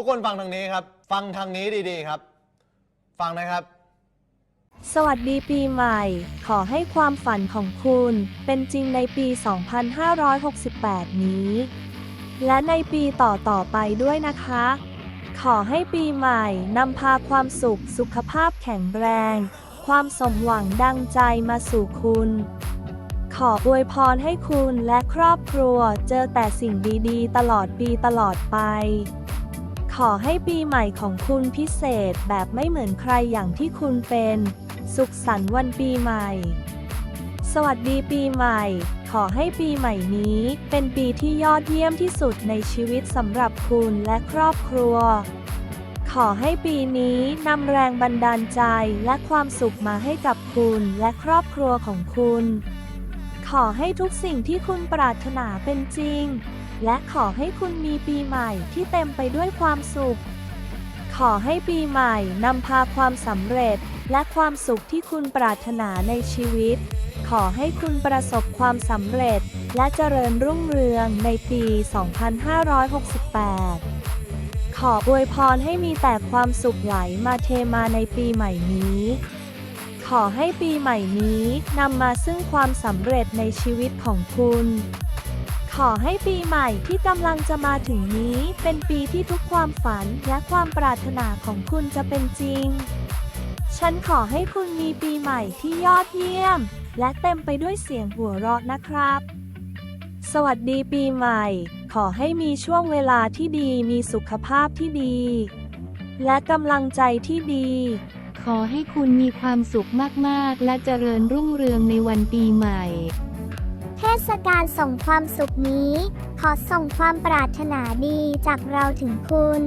ทุกคนฟังทางนี้ครับ ฟังทางนี้ดีๆครับ ฟังนะครับ สวัสดีปีใหม่ ขอให้ความฝันของคุณ เป็นจริงในปี 2568 นี้ และในปีต่อๆไปด้วยนะคะ ขอให้ปีใหม่นำพาความสุขสุขภาพแข็งแรง ความสมหวังดังใจมาสู่คุณ ขออวยพรให้คุณและครอบครัว เจอแต่สิ่งดีๆ ตลอดปีตลอดไป ขอให้ปีใหม่ของคุณพิเศษแบบไม่เหมือนใครอย่างที่คุณเป็น สุขสันต์วันปีใหม่ สวัสดีปีใหม่ ขอให้ปีใหม่นี้ เป็นปีที่ยอดเยี่ยมที่สุดในชีวิตสำหรับคุณและครอบครัว ขอให้ปีนี้นำแรงบันดาลใจและความสุขมาให้กับคุณและครอบครัวของคุณ ขอให้ทุกสิ่งที่คุณปรารถนาเป็นจริง และขอให้คุณมีปีใหม่ที่เต็มไปด้วยความสุข ขอให้ปีใหม่นำพาความสำเร็จ และความสุขที่คุณปรารถนาในชีวิต ขอให้คุณประสบความสำเร็จ และเจริญรุ่งเรืองในปี 2568 ขออวยพรให้มีแต่ความสุขไหลมาเทมาในปีใหม่นี้ขอให้ปีใหม่นี้นำมาซึ่งความสำเร็จในชีวิตของคุณ ขอให้ปีใหม่ที่กำลังจะมาถึงนี้ เป็นปีที่ทุกความฝันและความปรารถนาของคุณจะเป็นจริง ฉันขอให้คุณมีปีใหม่ที่ยอดเยี่ยม และเต็มไปด้วยเสียงหัวเราะนะครับ สวัสดีปีใหม่ ขอให้มีช่วงเวลาที่ดีมีสุขภาพที่ดี และกำลังใจที่ดี ขอให้คุณมีความสุขมากๆ และเจริญรุ่งเรืองในวันปีใหม่ เทศกาลส่งความสุขนี้ ขอส่งความปรารถนาดีจากเราถึงคุณ